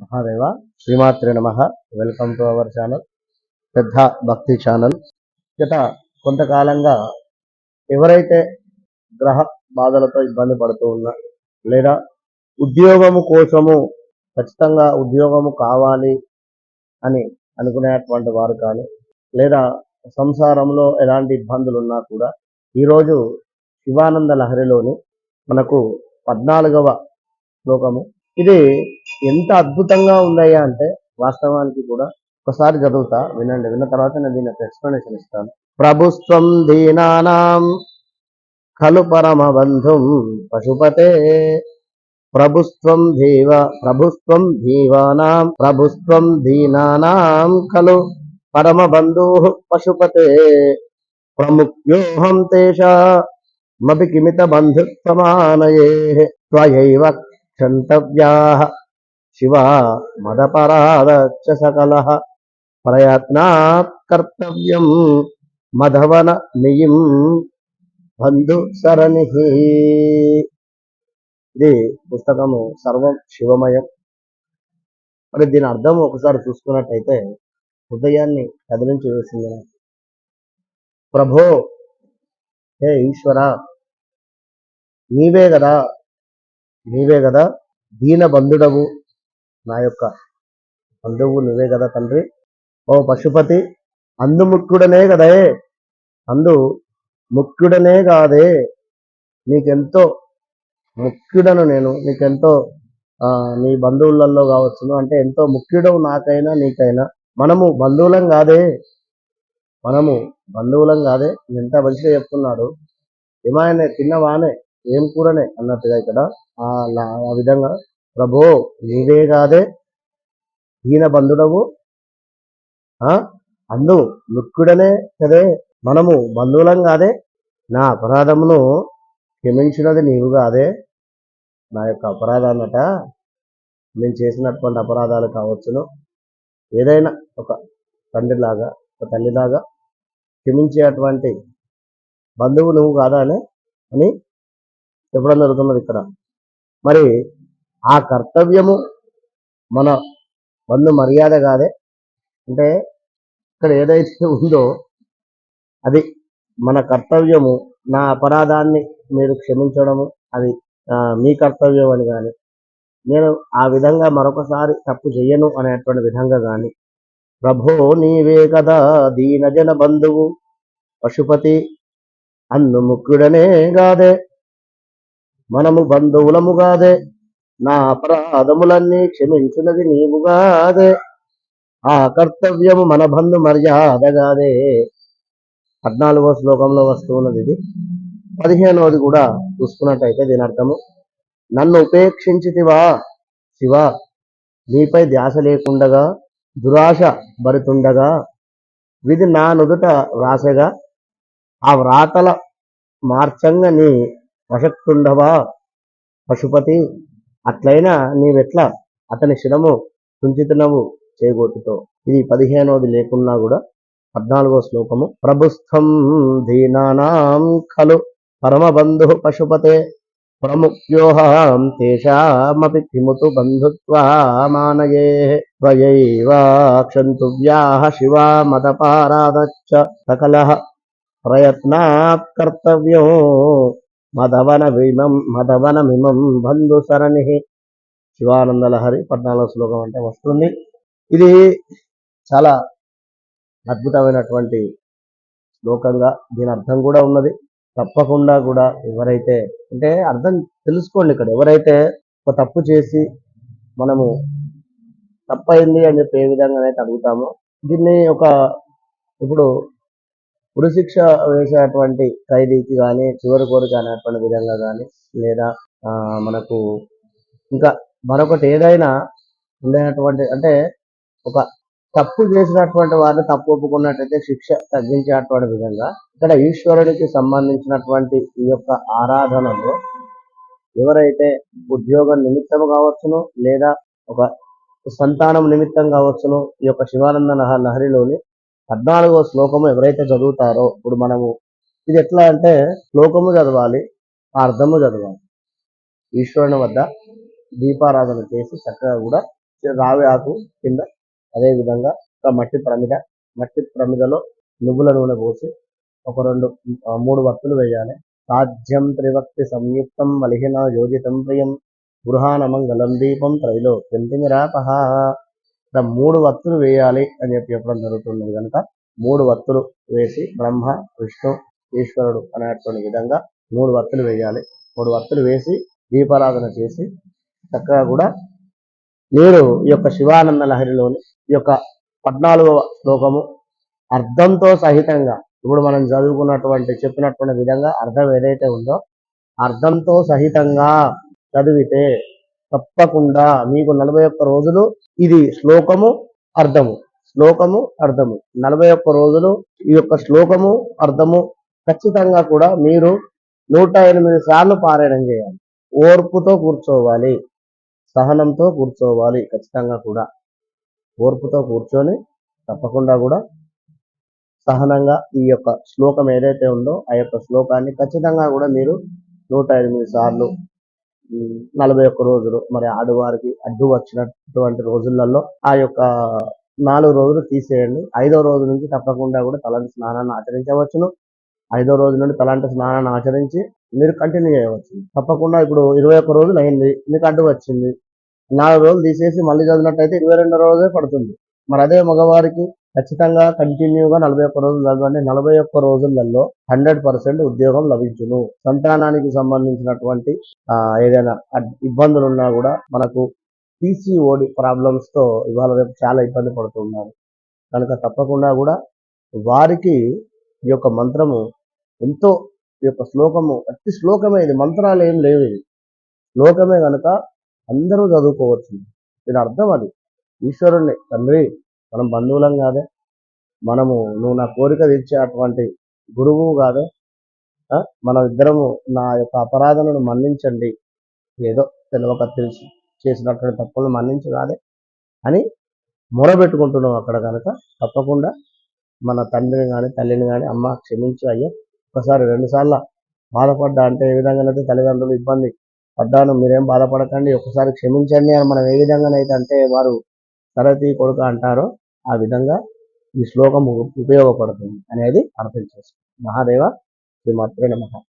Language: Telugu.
మహాదేవ శ్రీమాత్రి నమ. వెల్కమ్ టు అవర్ ఛానల్ పెద్ద భక్తి ఛానల్ గత కొంతకాలంగా ఎవరైతే గ్రహ బాధలతో ఇబ్బంది పడుతూ ఉన్నా లేదా ఉద్యోగము కోసము ఖచ్చితంగా ఉద్యోగము కావాలి అని అనుకునేటువంటి వారు కానీ లేదా సంసారంలో ఎలాంటి ఇబ్బందులు ఉన్నా కూడా ఈరోజు శివానంద లహరిలోని మనకు పద్నాలుగవ శ్లోకము ఇది ఎంత అద్భుతంగా ఉందయ్యా అంటే వాస్తవానికి కూడా ఒకసారి చదువుతా వినండి. విన్న తర్వాత నేను దీనికి ఎక్స్ప్లెనేషన్ ఇస్తాను. ప్రభుత్వం దీనానాం ఖలు పరమ బంధుం పశుపతే ప్రభుత్వం దీవ ప్రభుత్వం దీవానాం ప్రభుత్వం దీనానాం ఖలు పరమ బంధు పశుపతే ప్రముఖ్యోహం తేషామపి కిమిత బంధుత్వమానయే త్వయైవ క్షంతవ్యాः శివ మదపరాధచ్చ సకలः ప్రయత్నాత్ కర్తవ్యం మధవన నియం బంధు సరణి ఇది పుస్తకము సర్వం శివమయం. మరి దీని అర్థం ఒకసారి చూసుకున్నట్టయితే హృదయాన్ని కదిలించి వేసింది ప్రభో హే ఈశ్వర నీవే కదా నీవే కదా దీన బంధుడవు. నా యొక్క బంధువు నువ్వే కదా తండ్రి. ఓ పశుపతి అందు ముక్కుడనే కదే అందు ముఖ్యుడనే కాదే. నీకెంతో ముఖ్యుడను నేను నీకెంతో నీ బంధువులలో కావచ్చును. అంటే ఎంతో ముఖ్యుడవు నాకైనా నీకైనా. మనము బంధువులం కాదే. మనము బంధువులం కాదే. ఎంత మంచిగా చెప్తున్నాడు. ఏమాయనే తిన్నవానే. ఏం కూరనే అన్నట్టుగా ఇక్కడ ఆ విధంగా ప్రభో నీవే కాదే ఈయన బంధుడవు అందు ముక్కుడనే కదే మనము బంధువులం కాదే నా అపరాధమును క్షమించినది నీవు కాదే నా యొక్క అపరాధాన్నట నేను చేసినటువంటి అపరాధాలు కావచ్చును. ఏదైనా ఒక తండ్రిలాగా ఒక తల్లిలాగా క్షమించేటువంటి బంధువు నువ్వు కాదా అని చెప్పడం జరుగుతున్నది ఇక్కడ. మరి ఆ కర్తవ్యము మన బంధు మర్యాద కాదే. అంటే ఇక్కడ ఏదైతే ఉందో అది మన కర్తవ్యము నా అపరాధాన్ని మీరు క్షమించడము అది మీ కర్తవ్యం అని కానీ నేను ఆ విధంగా మరొకసారి తప్పు చెయ్యను అనేటువంటి విధంగా కానీ ప్రభో నీవే కదా దీనజన బంధువు పశుపతి అన్ను ముక్కుడనే గాదే. మనము బంధువులము గాదే నా అపరాధములన్నీ క్షమించున్నది నీవుగాదే ఆ కర్తవ్యము మన బంధు మర్యాదగాదే. పద్నాలుగో శ్లోకంలో వస్తున్నది ఇది. పదిహేనవది కూడా చూసుకున్నట్టయితే దీని అర్థము నన్ను ఉపేక్షించితివా శివ నీపై ధ్యాస లేకుండగా దురాశ భరితుండగా విధి నా నుదుట వ్రాసగా ఆ వ్రాతల మార్చంగా నీ వశక్తుండవా పశుపతి అట్లయినా నీవెట్లా అతని శిరము కుంచితునవు చేగోటుతో? ఇది పదిహేనవది లేకున్నా కూడా పద్నాలుగో శ్లోకము. ప్రభుస్థం దీనానాం ఖలు పరమబంధు పశుపతే ప్రముఖ్యోహం తేషామపి కిముతు బంధుత్వమానయే త్వయైవ క్షంతువ్యాః శివా మదపారాదచ్చ సకలః ప్రయత్నాత్ కర్తవ్యం మదవన విమం మదవనమిమం బంధు సరణి. శివానంద లహరి పద్నాలుగో శ్లోకం అంటే వస్తుంది. ఇది చాలా అద్భుతమైనటువంటి శ్లోకంగా దీని అర్థం కూడా ఉన్నది. తప్పకుండా కూడా ఎవరైతే అంటే అర్థం తెలుసుకోండి ఇక్కడ. ఎవరైతే ఒక తప్పు చేసి మనము తప్పైంది అని చెప్పి ఏ విధంగా అయితే అడుగుతామో దీన్ని ఒక ఇప్పుడు ఉరిశిక్ష వేసేటువంటి ఖైదీకి కానీ చివరి కోరిక అనేటువంటి విధంగా కానీ లేదా ఆ, మనకు ఇంకా మరొకటి ఏదైనా ఉండేటువంటి అంటే ఒక తప్పు చేసినటువంటి వారిని తప్పు ఒప్పుకున్నట్టయితే శిక్ష తగ్గించేటువంటి విధంగా ఇక్కడ ఈశ్వరుడికి సంబంధించినటువంటి ఈ యొక్క ఆరాధనలో ఎవరైతే ఉద్యోగం నిమిత్తం కావచ్చును లేదా ఒక సంతానం నిమిత్తం కావచ్చును ఈ యొక్క శివానంద లహ లహరిలోని పద్నాలుగో శ్లోకము ఎవరైతే చదువుతారో ఇప్పుడు మనము ఇది ఎట్లా అంటే శ్లోకము చదవాలి అర్థము చదవాలి. ఈశ్వరుని వద్ద దీపారాధన చేసి చక్కగా కూడా రావి ఆకు కింద అదే విధంగా ఒక మట్టి ప్రమిద మట్టి ప్రమిదలో నువ్వుల నూనె పోసి ఒక రెండు మూడు వత్తులు వేయాలి. సాధ్యం త్రివక్తి సంయుక్తం మలిహిన యోజితం ప్రియం. గృహానమంగళం దీపం త్రైలో తిమిరాపహ ఇక్కడ మూడు వత్తులు వేయాలి అని చెప్పి చెప్పడం జరుగుతున్నది కనుక మూడు వత్తులు వేసి బ్రహ్మ విష్ణు ఈశ్వరుడు అనేటువంటి విధంగా మూడు వత్తులు వేయాలి. మూడు వత్తులు వేసి దీపారాధన చేసి చక్కగా కూడా మీరు ఈ యొక్క శివానంద లహరిలోని ఈ యొక్క పద్నాలుగవ శ్లోకము అర్థంతో సహితంగా ఇప్పుడు మనం చదువుకున్నటువంటి చెప్పినటువంటి విధంగా అర్థం ఏదైతే ఉందో అర్థంతో సహితంగా చదివితే తప్పకుండా మీకు నలభై ఒక్క రోజులు ఇది శ్లోకము అర్థము. శ్లోకము అర్థము. నలభై ఒక్క రోజులు ఈ యొక్క శ్లోకము అర్థము ఖచ్చితంగా కూడా మీరు నూట ఎనిమిది సార్లు పారాయణం చేయాలి. ఓర్పుతో కూర్చోవాలి. సహనంతో కూర్చోవాలి ఖచ్చితంగా కూడా. ఓర్పుతో కూర్చొని తప్పకుండా కూడా సహనంగా ఈ యొక్క శ్లోకం ఏదైతే ఉందో ఆ యొక్క శ్లోకాన్ని ఖచ్చితంగా కూడా మీరు నూట ఎనిమిది సార్లు నలభై ఒక్క రోజులు మరి ఆడవారికి అడ్డు వచ్చినటువంటి రోజులలో ఆ యొక్క నాలుగు రోజులు తీసేయండి. ఐదో రోజు నుంచి తప్పకుండా కూడా తలంటి స్నానాన్ని ఆచరించవచ్చును. ఐదో రోజు నుండి తలాంటి స్నానాన్ని ఆచరించి మీరు కంటిన్యూ చేయవచ్చు. తప్పకుండా ఇప్పుడు ఇరవై ఒక్క రోజులు అయింది మీకు అడ్డు వచ్చింది. నాలుగు రోజులు తీసేసి మళ్ళీ చదివినట్టయితే ఇరవై రెండో రోజే పడుతుంది. మరి అదే మగవారికి ఖచ్చితంగా కంటిన్యూగా నలభై ఒక్క రోజులు చదవండి. నలభై ఒక్క రోజులలో హండ్రెడ్ పర్సెంట్ ఉద్యోగం లభించును. సంతానానికి సంబంధించినటువంటి ఏదైనా ఇబ్బందులు ఉన్నా కూడా మనకు పీసీఓడి ప్రాబ్లమ్స్తో ఇవాళ రేపు చాలా ఇబ్బంది పడుతున్నారు. కనుక తప్పకుండా కూడా వారికి ఈ యొక్క మంత్రము ఎంతో ఈ యొక్క శ్లోకము అతి శ్లోకమే ఇది. మంత్రాలు ఏం లేవు ఇది శ్లోకమే కనుక అందరూ చదువుకోవచ్చు. దీని అర్థం అది. ఈశ్వరుణ్ణి తండ్రి మనం బంధువులం కాదే. మనము నువ్వు నా కోరిక తీర్చే అటువంటి గురువు కాదే. మనం మన ఇద్దరము నా యొక్క అపరాధనను మన్నించండి. ఏదో తెలియక తెలిసి చేసినటువంటి తప్పులను మన్నించి కాదే. అని మొరబెట్టుకుంటున్నాం అక్కడ కనుక. తప్పకుండా మన తండ్రిని కానీ తల్లిని కానీ అమ్మ క్షమించి అయ్యా. ఒకసారి రెండుసార్లు బాధపడ్డా అంటే ఏ విధంగానైతే తల్లిదండ్రులు ఇబ్బంది పడ్డాను మీరేం బాధపడకండి. ఒకసారి క్షమించండి అని మనం ఏ విధంగానైతే అంటే వారు సరతి కొడుక అంటారో ఆ విధంగా ఈ శ్లోకం ఉపయోగపడుతుంది అనేది అర్థం చేసుకోండి మహాదేవ శ్రీమాత్రే నమ.